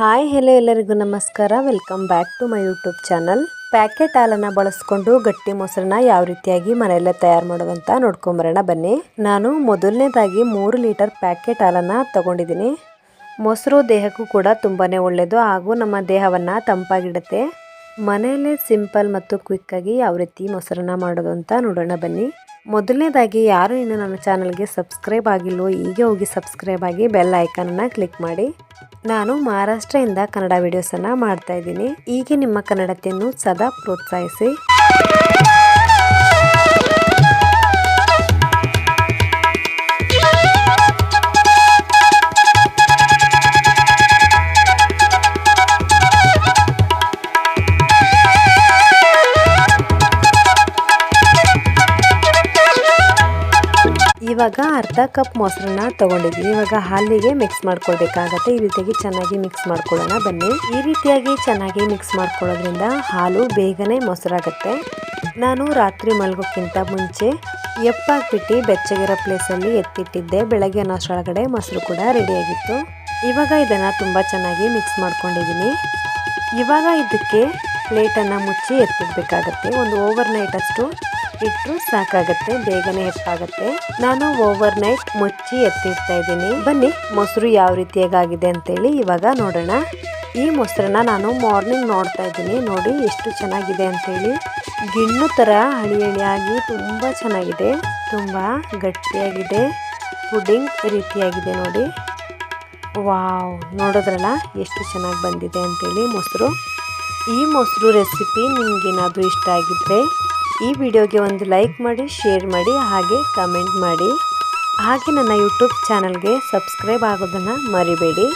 Hi hello ಎಲ್ಲರಿಗೂ ನಮಸ್ಕಾರ. Welcome back to my YouTube channel packet ಹಾಲನ್ನು ಬಳಸ್ಕೊಂಡು ಗಟ್ಟಿ ಮೊಸರನ್ನ ಯಾವ ರೀತಿಯಾಗಿ ಮನೆಯಲ್ಲೇ ತಯಾರು ಮಾಡೋದಂತ ನೋಡ್ಕೊಂಬರೋಣ ಬನ್ನಿ. ನಾನು ಮೊದಲನೇದಾಗಿ ಮೂರು ಲೀಟರ್ ಪ್ಯಾಕೆಟ್ ಹಾಲನ್ನು ತಗೊಂಡಿದ್ದೀನಿ. ಮೊಸರು ದೇಹಕ್ಕೂ ಕೂಡ ತುಂಬಾ ಒಳ್ಳೆಯದು ಹಾಗೂ ನಮ್ಮ ದೇಹವನ್ನು ತಂಪಾಗಿಡುತ್ತೆ. ಮನೆಯಲ್ಲೇ ಸಿಂಪಲ್ ಮತ್ತು ಕ್ವಿಕ್ಕಾಗಿ ಯಾವ ರೀತಿ ಮೊಸರನ್ನ ಮಾಡೋದು ಅಂತ ನೋಡೋಣ ಬನ್ನಿ. ಮೊದಲನೇದಾಗಿ, ಯಾರು ಇನ್ನು ನನ್ನ ಚಾನಲ್ಗೆ ಸಬ್ಸ್ಕ್ರೈಬ್ ಆಗಿಲ್ವೋ ಈಗ ಹೋಗಿ ಸಬ್ಸ್ಕ್ರೈಬ್ ಆಗಿ ಬೆಲ್ ಐಕನನ್ನು ಕ್ಲಿಕ್ ಮಾಡಿ. ನಾನು ಮಹಾರಾಷ್ಟ್ರದಿಂದ ಕನ್ನಡ ವಿಡಿಯೋಸನ್ನು ಮಾಡ್ತಾ ಇದ್ದೀನಿ. ಹೀಗೆ ನಿಮ್ಮ ಕನ್ನಡತೆಯನ್ನು ಸದಾ ಪ್ರೋತ್ಸಾಹಿಸಿ. ಇವಾಗ ಅರ್ಧ ಕಪ್ ಮೊಸರನ್ನ ತಗೊಂಡಿದ್ದೀನಿ ಇವಾಗ ಹಾಲಿಗೆ ಮಿಕ್ಸ್ ಮಾಡ್ಕೊಳ್ಬೇಕಾಗತ್ತೆ. ಈ ರೀತಿಯಾಗಿ ಚೆನ್ನಾಗಿ ಮಿಕ್ಸ್ ಮಾಡ್ಕೊಳ್ಳೋಣ. ಬನ್ನಿ. ಈ ರೀತಿಯಾಗಿ ಚೆನ್ನಾಗಿ ಮಿಕ್ಸ್ ಮಾಡ್ಕೊಳ್ಳೋದ್ರಿಂದ ಹಾಲು ಬೇಗನೆ ಮೊಸರಾಗುತ್ತೆ. ನಾನು ರಾತ್ರಿ ಮಲಗೋಕ್ಕಿಂತ ಮುಂಚೆ ಎಪ್ಪಾಕ್ಬಿಟ್ಟು ಬೆಚ್ಚಗಿರೋ ಪ್ಲೇಸಲ್ಲಿ ಎತ್ತಿಟ್ಟಿದ್ದೆ. ಬೆಳಗ್ಗೆ ಅನ್ನೋಷ್ಟರೊಳಗಡೆ ಮೊಸರು ಕೂಡ ರೆಡಿಯಾಗಿತ್ತು ಇವಾಗ ಇದನ್ನು ತುಂಬ ಚೆನ್ನಾಗಿ ಮಿಕ್ಸ್ ಮಾಡ್ಕೊಂಡಿದ್ದೀನಿ ಇವಾಗ ಇದಕ್ಕೆ ಪ್ಲೇಟನ್ನು ಮುಚ್ಚಿ ಎತ್ತಿಡ್ಬೇಕಾಗತ್ತೆ. ಒಂದು ಓವರ್ ನೈಟ್ ಅಷ್ಟು. ಇಟ್ಟರು ಸಾಕಾಗತ್ತೆ, ಬೇಗನೆ ಹೆಪ್ಪಾಗತ್ತೆ ನಾನು ಓವರ್ ನೈಟ್ ಮುಚ್ಚಿ ಎತ್ತಿಡ್ತಾ ಇದ್ದೀನಿ. ಬನ್ನಿ, ಮೊಸರು ಯಾವ ರೀತಿಯಾಗಿದೆ ಅಂತೇಳಿ ಇವಾಗ ನೋಡೋಣ. ಈ ಮೊಸರನ್ನ ನಾನು ಮಾರ್ನಿಂಗ್ ನೋಡ್ತಾ ಇದ್ದೀನಿ. ನೋಡಿ, ಎಷ್ಟು ಚೆನ್ನಾಗಿದೆ ಅಂತೇಳಿ. ಗಿಣ್ಣು ಥರ ಹಳಿ ಹಳಿಯಾಗಿ ತುಂಬ ಚೆನ್ನಾಗಿದೆ. ತುಂಬ ಗಟ್ಟಿಯಾಗಿದೆ. ಪುಡಿಂಗ್ ರೀತಿಯಾಗಿದೆ ನೋಡಿ. ವಾವ್, ನೋಡೋದ್ರಲ್ಲ ಎಷ್ಟು ಚೆನ್ನಾಗಿ ಬಂದಿದೆ ಅಂತೇಳಿ ಮೊಸರು. ಈ ಮೊಸರು ರೆಸಿಪಿ ನಿಮಗೇನಾದರೂ ಇಷ್ಟ ಆಗಿದ್ದರೆ ಈ ವಿಡಿಯೋಗೆ ಒಂದು ಲೈಕ್ ಮಾಡಿ, ಶೇರ್ ಮಾಡಿ, ಹಾಗೆ ಕಮೆಂಟ್ ಮಾಡಿ. ಹಾಗೆ ನನ್ನ ಯೂಟ್ಯೂಬ್ ಚಾನಲ್ಗೆ ಸಬ್ಸ್ಕ್ರೈಬ್ ಆಗೋದನ್ನು ಮರಿಬೇಡಿ.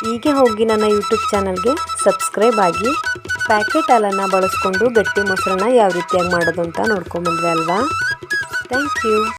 ಹೀಗೆ ಹೋಗಿ ನನ್ನ ಯೂಟ್ಯೂಬ್ ಚಾನಲ್ಗೆ ಸಬ್ಸ್ಕ್ರೈಬ್ ಆಗಿ, ಪ್ಯಾಕೆಟ್ ಹಾಲನ್ನು ಬಳಸ್ಕೊಂಡು ಗಟ್ಟಿ ಮೊಸರನ್ನ ಯಾವ ರೀತಿಯಾಗಿ ಮಾಡೋದು ಅಂತ ನೋಡ್ಕೊಂಬಂದ್ರೆ ಅಲ್ವಾ? Thank you.